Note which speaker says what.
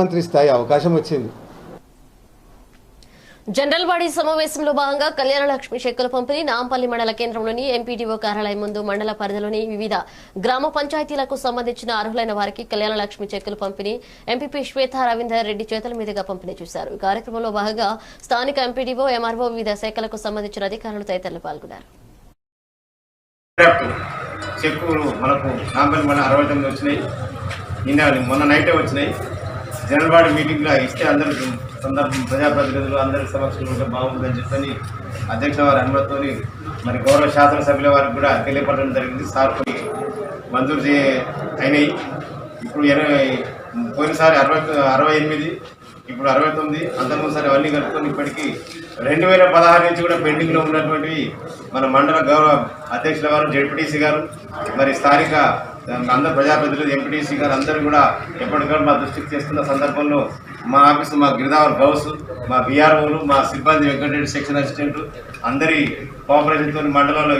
Speaker 1: మంత్రి స్థాయి అవకాశం వచ్చింది.
Speaker 2: జనరల్ బాడీ సమావేశంలో భాగంగా కళ్యాణ లక్ష్మి చెక్కుల పంపిణీ నాంపల్లి మండల కేంద్రంలోని ఎంపీడీఓ కార్యాలయం ముందు మండల పరిధిలోని వివిధ గ్రామ పంచాయతీలకు సంబంధించిన అర్హులైన వారికి కళ్యాణ లక్ష్మి చెక్కుల పంపిణీ ఎంపీపీ శ్వేత రవీందర్ రెడ్డి చేతుల మీదుగా పంపిణీ చేశారు. ఈ కార్యక్రమంలో భాగంగా స్థానిక ఎంపీడీఓ ఎంఆర్ఓ వివిధ శాఖలకు సంబంధించిన అధికారులు తదితరులు పాల్గొన్నారు.
Speaker 3: చెక్కులు మనకు నాంపల్లి అరవై తొమ్మిది వచ్చినాయి. నిన్న మొన్న నైటే వచ్చినాయి. జనరల్ బాడీ మీటింగ్లో ఇస్తే అందరూ సందర్భం ప్రజాప్రతినిధులు అందరి సమక్షంలో ఉంటే బాగుంటుందని చెప్పని అధ్యక్ష వారి అనుమతితో మరి గౌరవ శాసనసభ్యుల వారికి కూడా తెలియపడడం జరిగింది. సార్ మంజూరు చే అయినాయి. ఇప్పుడు ఎనభై పోయినసారి అరవై అరవై ఎనిమిది ఇప్పుడు అరవై తొమ్మిది అంతకుముందుసారి అవన్నీ కలుపుకొని ఇప్పటికీ రెండు వేల పదహారు నుంచి కూడా పెండింగ్లో ఉన్నటువంటివి మన మండల గౌరవ అధ్యక్షుల వారు జడ్పీటీసీ గారు మరి స్థానిక అందరు ప్రజాప్రతినిధులు ఎంపీటీసీ గారు అందరూ కూడా ఎప్పటికప్పుడు మా దృష్టికి చేస్తున్న సందర్భంలో మా ఆఫీసు మా గిరిదావర్ గౌస్ మా బీఆర్ఓలు మా సిబ్బంది వెంకటరెడ్డి సెక్షన్ అసిస్టెంట్ అందరి కోఆపరేషన్తో మండలంలో